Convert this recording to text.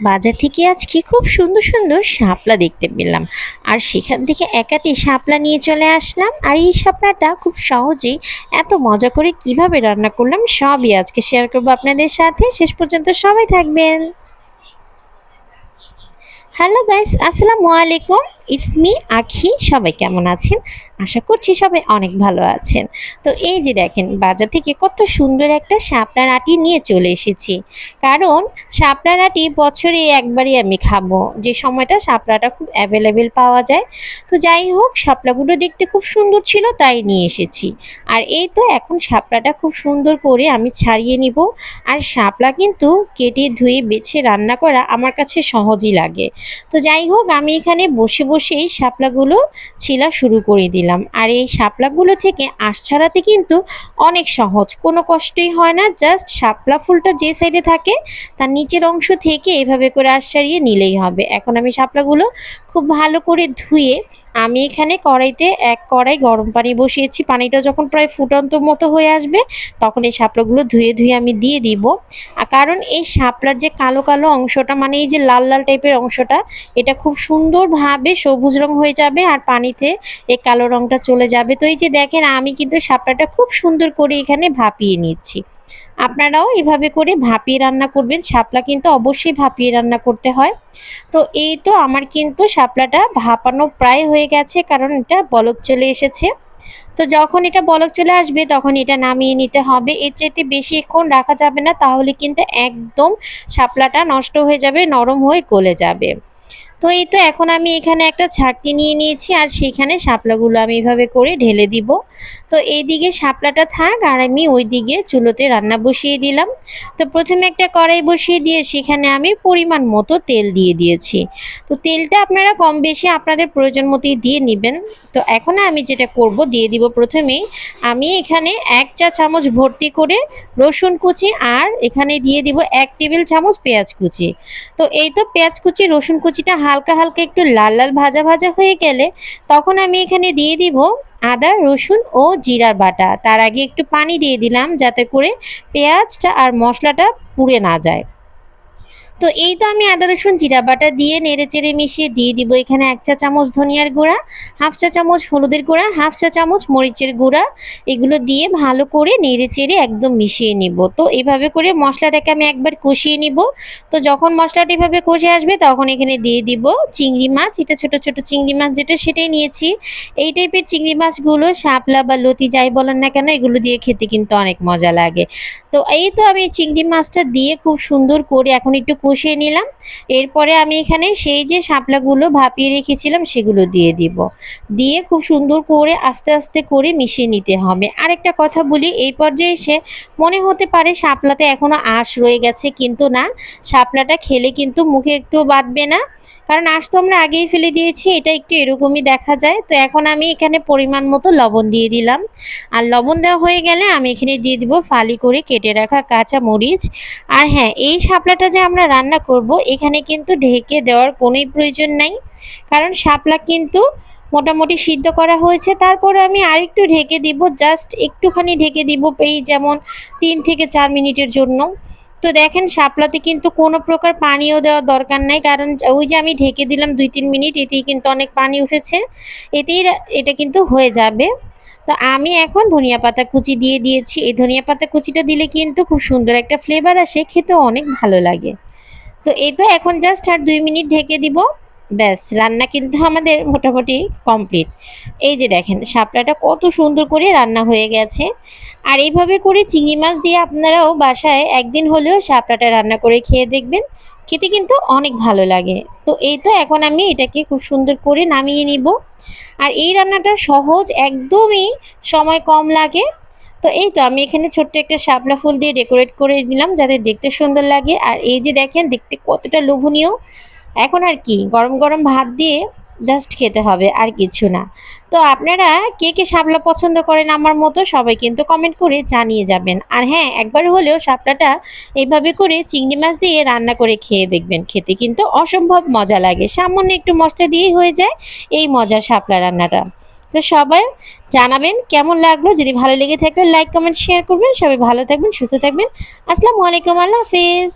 বাজার থেকে আজকে খুব সুন্দর সুন্দর শাপলা দেখতে পেলাম। আর সেখান থেকে একাটি শাপলা নিয়ে চলে আসলাম। আর এই শাপলাটা খুব সহজেই এত মজা করে কীভাবে রান্না করলাম সবই আজকে শেয়ার করব আপনাদের সাথে। শেষ পর্যন্ত সবাই থাকবেন। হ্যালো গাইস আসসালামু আলাইকুম। ইটস মি আখি সবাই কেমন আছেন? আশা করছি সবাই অনেক ভালো আছেন। তো এই যে দেখেন, বাজার থেকে কত সুন্দর একটা শাপলার আটি নিয়ে চলে এসেছি। কারণ শাপলার আটি বছরে একবারই আমি খাব। যে সময়টা শাপলাটা খুব অ্যাভেলেবেল পাওয়া যায়। তো যাই হোক, শাপলাগুলো দেখতে খুব সুন্দর ছিল, তাই নিয়ে এসেছি। আর এই তো এখন শাপলাটা খুব সুন্দর করে আমি ছাড়িয়ে নিব। আর শাপলা কিন্তু কেটে ধুয়ে বেছে রান্না করা আমার কাছে সহজই লাগে। তো যাই হোক, আমি এখানে বসে বসেই শাপলাগুলো ছিলা শুরু করে দিলাম। আর এই শাপলাগুলো থেকে আঁশ ছাড়াতে কিন্তু অনেক সহজ। কোনো কষ্টই হয় না জাস্ট শাপলা ফুলটা যে সাইডে থাকে, তার নিচের অংশ থেকে এভাবে করে আঁশ ছাড়িয়ে নিলেই হবে। এখন আমি শাপলাগুলো খুব ভালো করে ধুয়ে আমি এখানে কড়াইতে এক কড়াই গরম পানি বসিয়েছি। পানিটা যখন প্রায় ফুটন্ত মতো হয়ে আসবে, তখন এই শাপলাগুলো ধুয়ে ধুয়ে আমি দিয়ে দিব। কারণ এই শাপলার যে কালো কালো অংশটা মানে এই যে লাল লাল টাইপের অংশটা, এটা খুব সুন্দরভাবে সবুজ রং হয়ে যাবে আর পানিতে এই কালো রংটা চলে যাবে। তো এই যে দেখেন, আমি কিন্তু শাপলাটা খুব সুন্দর করে এখানে ভাপিয়ে নিচ্ছি। আপনারাও এভাবে করে ভাপিয়ে রান্না করবেন। শাপলা কিন্তু অবশ্যই ভাপিয়ে রান্না করতে হয়। তো এই তো আমার কিন্তু শাপলাটা ভাপানো প্রায় হয়ে গেছে, কারণ এটা বলক চলে এসেছে। তো যখন এটা বলক চলে আসবে, তখন এটা নামিয়ে নিতে হবে। এর চাইতে বেশিক্ষণ রাখা যাবে না, তাহলে কিন্তু একদম শাপলাটা নষ্ট হয়ে যাবে, নরম হয়ে গলে যাবে। তো এই তো এখন আমি এখানে একটা ছাকনি নিয়ে নিয়েছি, আর সেখানে শাপলাগুলো আমি এভাবে করে ঢেলে দিব। তো এইদিকে শাপলাটা থাক, আর আমি ওই দিকে চুলোতে রান্না বসিয়ে দিলাম। তো প্রথমে একটা কড়াই বসিয়ে দিয়ে সেখানে আমি পরিমাণ মতো তেল দিয়ে দিয়েছি। তো তেলটা আপনারা কম বেশি আপনাদের প্রয়োজন মতোই দিয়ে নেবেন। তো এখন আমি যেটা করব, দিয়ে দিব প্রথমেই আমি এখানে এক চা চামচ ভর্তি করে রসুন কুচি, আর এখানে দিয়ে দিব এক টেবিল চামচ পেঁয়াজ কুচি। তো এই তো পেঁয়াজ কুচি, রসুন কুচিটা হালকা হালকা একটু লাল লাল ভাজা ভাজা হয়ে গেলে তখন আমি এখানে দিয়ে দিব আদা, রসুন ও জিরার বাটা। তার আগে একটু পানি দিয়ে দিলাম যাতে করে পেঁয়াজটা আর মশলাটা পুড়ে না যায়। তো এই তো আমি আদা, রসুন, জিরা বাটা দিয়ে নেড়ে চেড়ে মিশিয়ে দিয়ে দিব এখানে এক চা চামচ ধনিয়ার গুঁড়া, হাফ চা চামচ হলুদের গুঁড়া, হাফ চা চামচ মরিচের গুঁড়া, এগুলো দিয়ে ভালো করে নেড়ে চেড়ে একদম মিশিয়ে নিব। তো এভাবে করে মশলাটাকে আমি একবার কষিয়ে নিব। তো যখন মশলাটা এভাবে কষে আসবে তখন এখানে দিয়ে দিব চিংড়ি মাছ। এটা ছোট ছোট চিংড়ি মাছ যেটা সেটাই নিয়েছি। এই টাইপের চিংড়ি মাছগুলো শাপলা বা লতি যাই বলেন না কেন এগুলো দিয়ে খেতে কিন্তু অনেক মজা লাগে। তো এই তো আমি চিংড়ি মাছটা দিয়ে খুব সুন্দর করে এখন একটু কষিয়ে নিলাম। এরপরে আমি এখানে সেই যে শাপলাগুলো ভাপিয়ে রেখেছিলাম সেগুলো দিয়ে দিব। দিয়ে খুব সুন্দর করে আস্তে আস্তে করে মিশিয়ে নিতে হবে। আরেকটা কথা বলি, এই পর্যায়ে এসে মনে হতে পারে শাপলাতে এখনও আঁশ রয়ে গেছে, কিন্তু না, শাপলাটা খেলে কিন্তু মুখে একটু বাঁধবে না। কারণ আঁশ তো আমরা আগেই ফেলে দিয়েছি, এটা একটু এরকমই দেখা যায়। তো এখন আমি এখানে পরিমাণ মতো লবণ দিয়ে দিলাম। আর লবণ দেওয়া হয়ে গেলে আমি এখানে দিয়ে দিব ফালি করে কেটে রাখা কাঁচা মরিচ আর হ্যাঁ এই শাপলাটা যে আমরা রান্না করব, এখানে কিন্তু ঢেকে দেওয়ার কোনোই প্রয়োজন নাই। কারণ শাপলা কিন্তু মোটামুটি সিদ্ধ করা হয়েছে। তারপরে আমি আরেকটু ঢেকে দিব জাস্ট একটুখানি ঢেকে দিব এই যেমন তিন থেকে চার মিনিটের জন্য। তো দেখেন শাপলাতে কিন্তু কোনো প্রকার পানিও দেওয়ার দরকার নাই। কারণ ওই যে আমি ঢেকে দিলাম দুই তিন মিনিট, এতেই কিন্তু অনেক পানি উঠেছে। এতেই এটা কিন্তু হয়ে যাবে। তো আমি এখন ধনিয়া পাতা কুচি দিয়ে দিয়েছি। এই ধনিয়া পাতা কুচিটা দিলে কিন্তু খুব সুন্দর একটা ফ্লেভার আসে খেতে অনেক ভালো লাগে। তো এই তো এখন জাস্ট আর দুই মিনিট ঢেকে দিব। ব্যাস, রান্না কিন্তু আমাদের মোটামুটি কমপ্লিট এই যে দেখেন, শাপলাটা কত সুন্দর করে রান্না হয়ে গেছে। আর এইভাবে করে চিংড়ি মাছ দিয়ে আপনারাও বাসায় একদিন হলেও শাপলাটা রান্না করে খেয়ে দেখবেন। খেতে কিন্তু অনেক ভালো লাগে। তো এই তো এখন আমি এটাকে খুব সুন্দর করে নামিয়ে নিব। আর এই রান্নাটা সহজ, একদমই সময় কম লাগে। তো এই তো আমি এখানে ছোট্ট একটা শাপলা ফুল দিয়ে ডেকোরেট করে দিলাম যাতে দেখতে সুন্দর লাগে। আর এই যে দেখেন, দেখতে কতটা লোভনীয়। এখন আর কি, গরম গরম ভাত দিয়ে জাস্ট খেতে হবে, আর কিছু না। তো আপনারা কে কে শাপলা পছন্দ করেন আমার মতো সবাই কিন্তু কমেন্ট করে জানিয়ে যাবেন। আর হ্যাঁ একবার হলেও শাপলাটা এইভাবে করে চিংড়ি মাছ দিয়ে রান্না করে খেয়ে দেখবেন। খেতে কিন্তু অসম্ভব মজা লাগে। সামান্য একটু মশলা দিয়েই হয়ে যায় এই মজার শাপলা রান্নাটা। তো সবাই জানাবেন কেমন লাগল। যদি ভালো লেগে থাকে লাইক কমেন্ট শেয়ার করবেন। সবাই ভালো থাকবেন, সুস্থ থাকবেন। আসসালামু আলাইকুম, আল্লাহ হাফিজ।